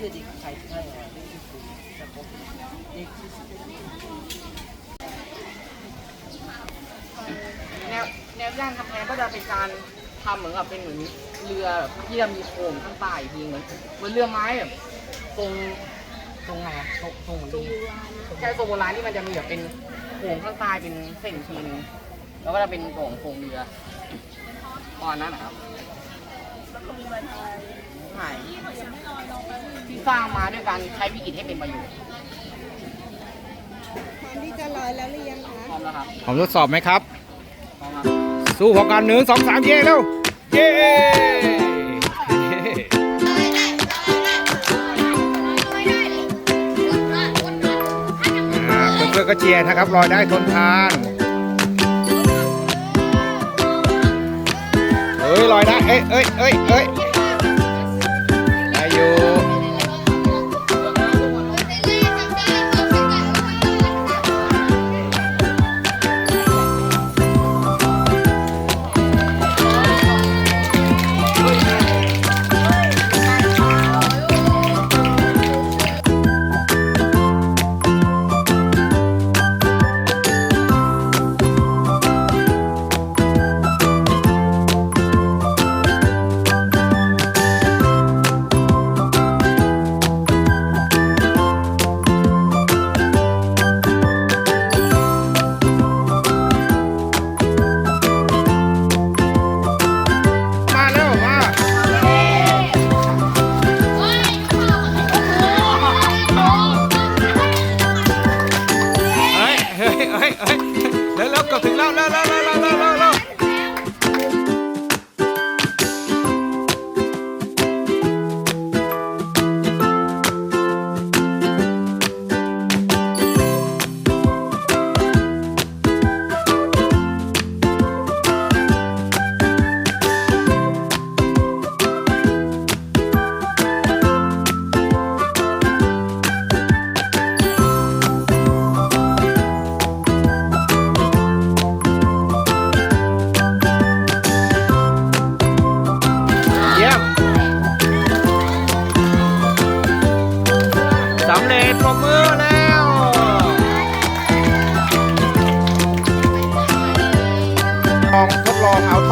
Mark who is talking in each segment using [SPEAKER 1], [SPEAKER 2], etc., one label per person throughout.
[SPEAKER 1] ชื่อเด็กชาย
[SPEAKER 2] ใช่ไหมเลขที่คุณจะพบเลขที่สิบ
[SPEAKER 3] แนวแนวย่างกำแพงก็จะเป็นการทำเหมือนกับเป็นเหมือนเรือแบบที่จะมีโคมข้างใต้อีกทีเหมือนเหมือนเรือไม้แบบตรง
[SPEAKER 2] ตรงไหนอะตรงตรงเหมือนลิง
[SPEAKER 3] ใช้โซโบราณที่มันจะมีแบบเป็นโคมข้างใต้เป็นเส้นทีนึงแล้วก็จะเป็นโป่งโครงเรือตอนนั้นนะครับใช่ที่สร้างมาด้วยการใช้วิกฤตให้เป็นประโยชน์
[SPEAKER 4] พร้อมที่จะลอยแล้วหรือยังคะ
[SPEAKER 3] พร้อมแล้วครับ
[SPEAKER 5] ผมทดสอบไหมครับ
[SPEAKER 3] พร้อมครับ
[SPEAKER 5] สู้พอกันหนึ่งสองสามเย่เร็วเย่อ่าเพื่อนๆก็เชียร์นะครับลอยได้ทนทาน เอ้ยลอยได้ เอ้ยเอ้ยเอ้ยเอ้ย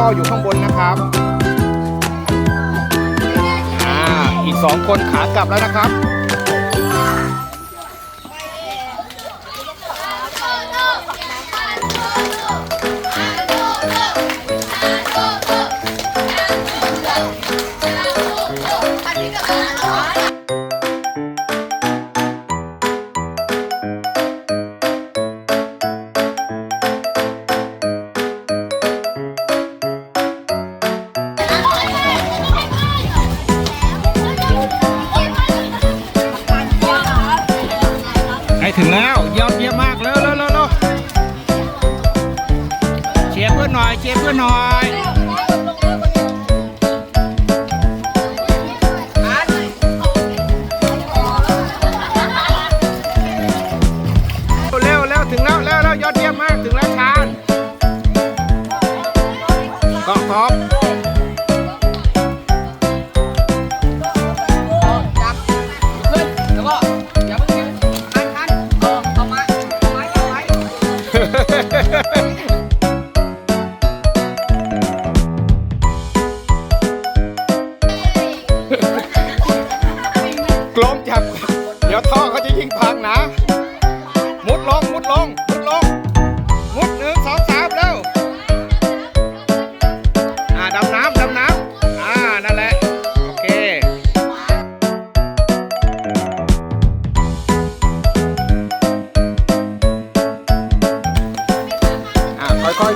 [SPEAKER 5] องเอาอยู่ข้างบนนะครับอ่าอีกสองคนขากลับแล้วนะครับ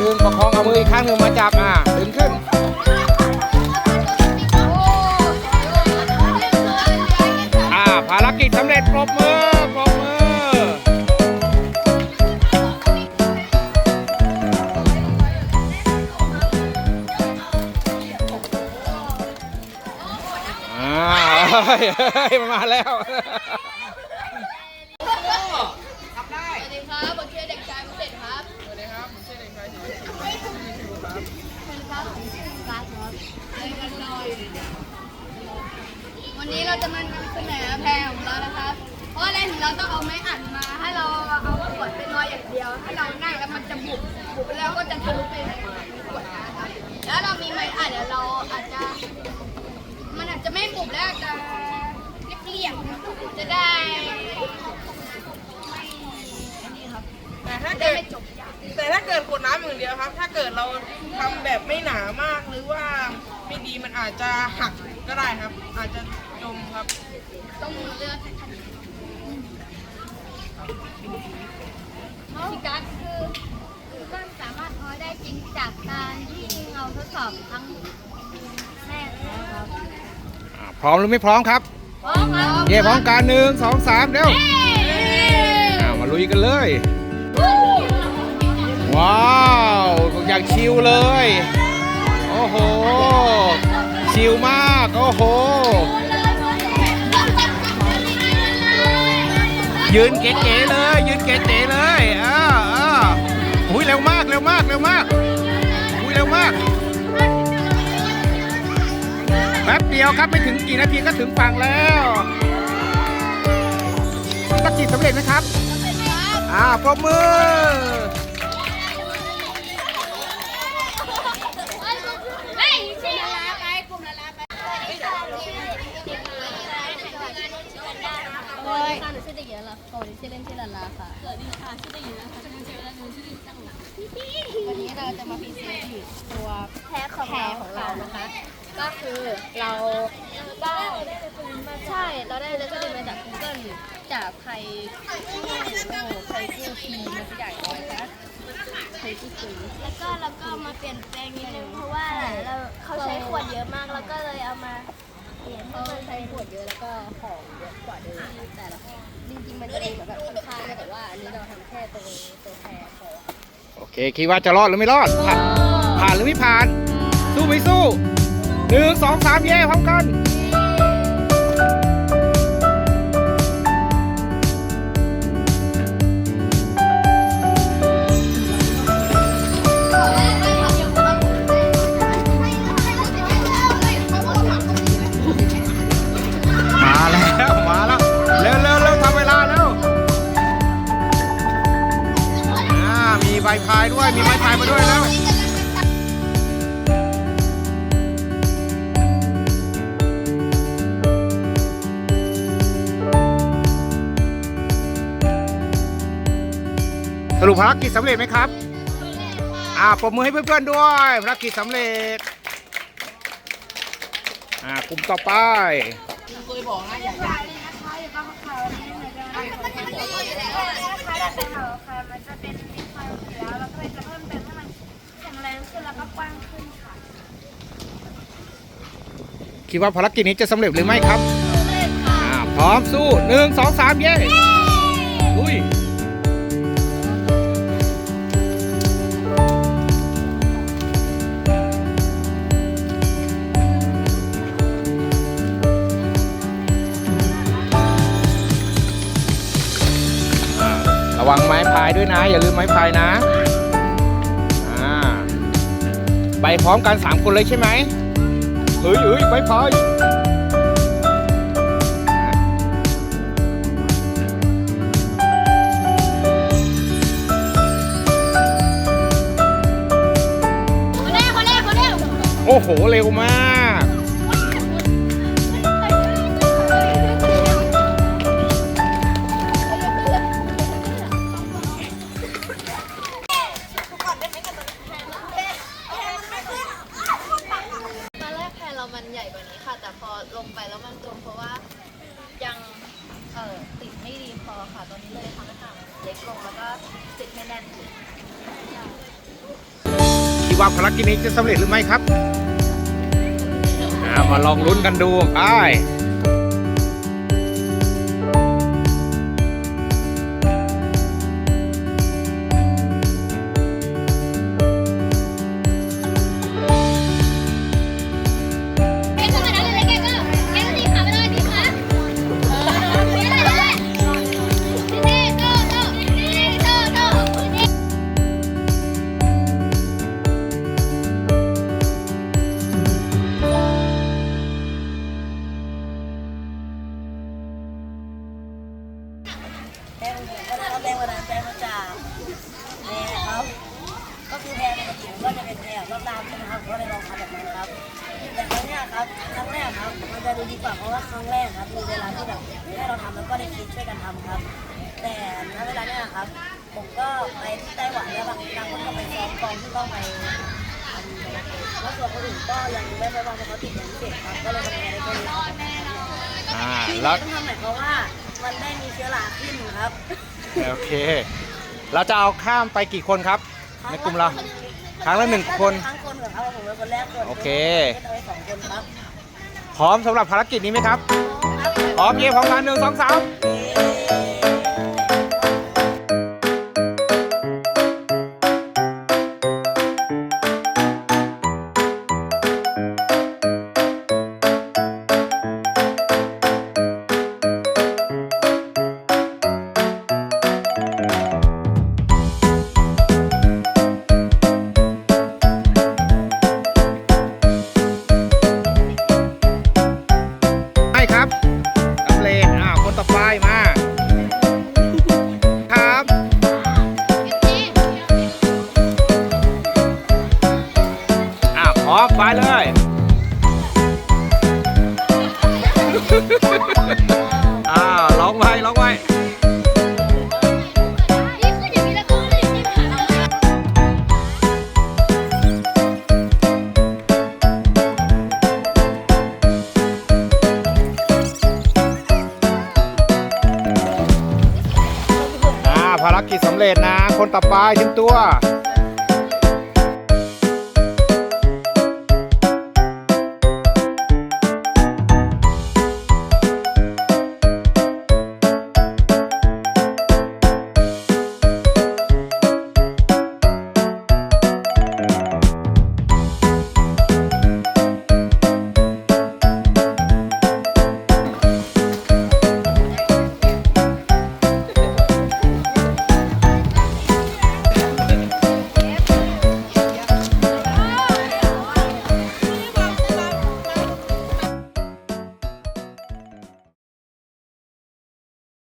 [SPEAKER 5] ดึงประคองเอามืออี
[SPEAKER 3] กข้างหนึ่งมา
[SPEAKER 5] จับอะดึงขึ้น อ่าภา
[SPEAKER 1] รกิจสำเร็จปรบ
[SPEAKER 3] มือปรบมือ อ่า
[SPEAKER 1] เฮ้ยมาแล้ว นนี้เราจะมานำเสนอแพรของเรานะครับ เพราะอะไรถึงเราต้องเอาไม้อัดมาให้เราเอาขวดเป็นรอยอย่างเดียวให้เรานั่งแล้วมันจะบุบบุบแล้วก็จะทะลุไปในขวดนะครับแล้วเรามีไม้อัดเดี๋ยวเราอาจจะ มันอาจจะไม่บุบแล้วจะเรียบๆจะได้ไม่อันนี้ครับ
[SPEAKER 4] แต่ถ้า
[SPEAKER 1] จะได้
[SPEAKER 4] เกิด
[SPEAKER 1] ไม่จบยาว
[SPEAKER 4] แต่ถ้าเกิดขวดน้ำอย่างเดียวครับ ถ้าเกิดเราทำแบบไม่หนามากหรือว่าไม่ดีมันอาจจะหักก็ได้ครับ อาจจะ ครับ
[SPEAKER 1] ต้องเลือกที่การ์ดคือคือก็สามารถพอได้จริงจากการที่เราทดสอบครั้งแรกนะครับ
[SPEAKER 5] อ่าพร้อมหรือไม่พร้อมครับ
[SPEAKER 1] พร้อมครับ
[SPEAKER 5] เย่พร้อมกันหนึ่งสองสามเร็วอ่ามาลุยกันเลย ว้าวอย่างชิลเลย โอ้โห ชิลมาก โอ้โห ยืนเก๋ๆเลย ยืนเก๋ๆเลยอ่าอ่าอุ้ยเร็วมากเร็วมากเร็วมากอุ้ยเร็วมากแป๊บเดียวครับไม่ถึงกี่นาทีก็ถึงฝั่งแล้วภารกิจสำเร็จไหมครับอ่าปรบมือ
[SPEAKER 1] เฮ้ยกลุ่มลลาไปกลุ่มละลาไป โอ้ยค่ะหนูชื่อเด็กหญิงละลาโตชื่อเล่นชื่อลลาค่ะสวัสดีค่ะชื่อเด็กหญิงนะคะชื่อเล่นชื่อลาลาวันนี้เราจะมาพรีเซนต์อยู่ตัวแพรของเราของเรานะคะ ก็คือเราได้ใช่เราได้แล้วก็เรียนมาจาก Google จากใครใครกู้ทีมาใหญ่เลยนะคะใครกู้ที
[SPEAKER 6] แล้วก็เราก็มาเปลี่ยนแปลงนิดนึงเพราะว่าเราเขาใช้ขวดเยอะมากแล้วก็เลยเอามา เปลี่ยน
[SPEAKER 1] เพราะใช้ขวดเยอะแล้วก็ของเยอะกว่าเดิมแต่ละจริงๆมันจะมีแบบข้างๆแต่ว่าอันนี้เราทำแค่ตัวตัวแพรพอ
[SPEAKER 5] โอเค คิดว่าจะรอดหรือไม่รอด ผ่านผ่านหรือไม่ผ่าน สู้ไม่สู้หนึ่งสองสามแย่พร้อมกัน สรุปภารกิจสำเร็จไหมครับอ่าปรบมือให้เพื่อนๆด้วยภารกิจสำเร็จอ่ากลุ่มต่อไป
[SPEAKER 3] เคยบอกง่ายๆแบบ
[SPEAKER 6] นี้นะคะอย่างบ้าๆที่เหมือนกันนะคะแต่แต่เขามันจะเป็นแล้วเราก็จะเพิ่มเติมให้มันข็งแรงขึ้นแล้วก็กว้างขึ้นค่ะ
[SPEAKER 5] คิดว่าภารกิจนี้จะสำเร็จหรือไม่ครับอ่าพร้อมสู้หนึ่งสองสามเย้ลุยายด้วยนะ อย่าลืมไม้พายนะอ่าไปพร้อมกันสามคนเลยใช่ไหมเฮ้ยเฮ้ยไม้พาย
[SPEAKER 1] คนแรกคนแรกคนแรก
[SPEAKER 5] โอ้โห เร็วมาก
[SPEAKER 6] กินนี้จะ
[SPEAKER 5] สำเร็จหรือไม่ครับมาลองลุ้นกันดูไป
[SPEAKER 2] ก็ไปซ้อมกองที่ต้องไปทำแล้วส่วนคนอื่นก็ยังไม่ได้วางเพราะเขาติดเรียนพิเศษครับก็เลยทำงานได้แค่นี้ครับ
[SPEAKER 5] อ่า
[SPEAKER 2] ที่
[SPEAKER 5] แล้ว
[SPEAKER 2] ต้องทำหมายความว่ามันได้มีเชื้อราขึ้นครับ
[SPEAKER 5] โอเค เราจะเอาข้ามไปกี่คนครับ ในกลุ่มเรา ครั้งละหนึ่งคน
[SPEAKER 2] ครั้งคนเหรอครับผมเป็นคนแรกส่วน
[SPEAKER 5] โอเค
[SPEAKER 2] เอาไว้สองคนครับ
[SPEAKER 5] พร้อมสำหรับภารกิจนี้ไหมครับ พร้อมเย่พร้อมกันหนึ่งสองสามใกิจสำเร็จนะ คนต่อไปทิ้มตัว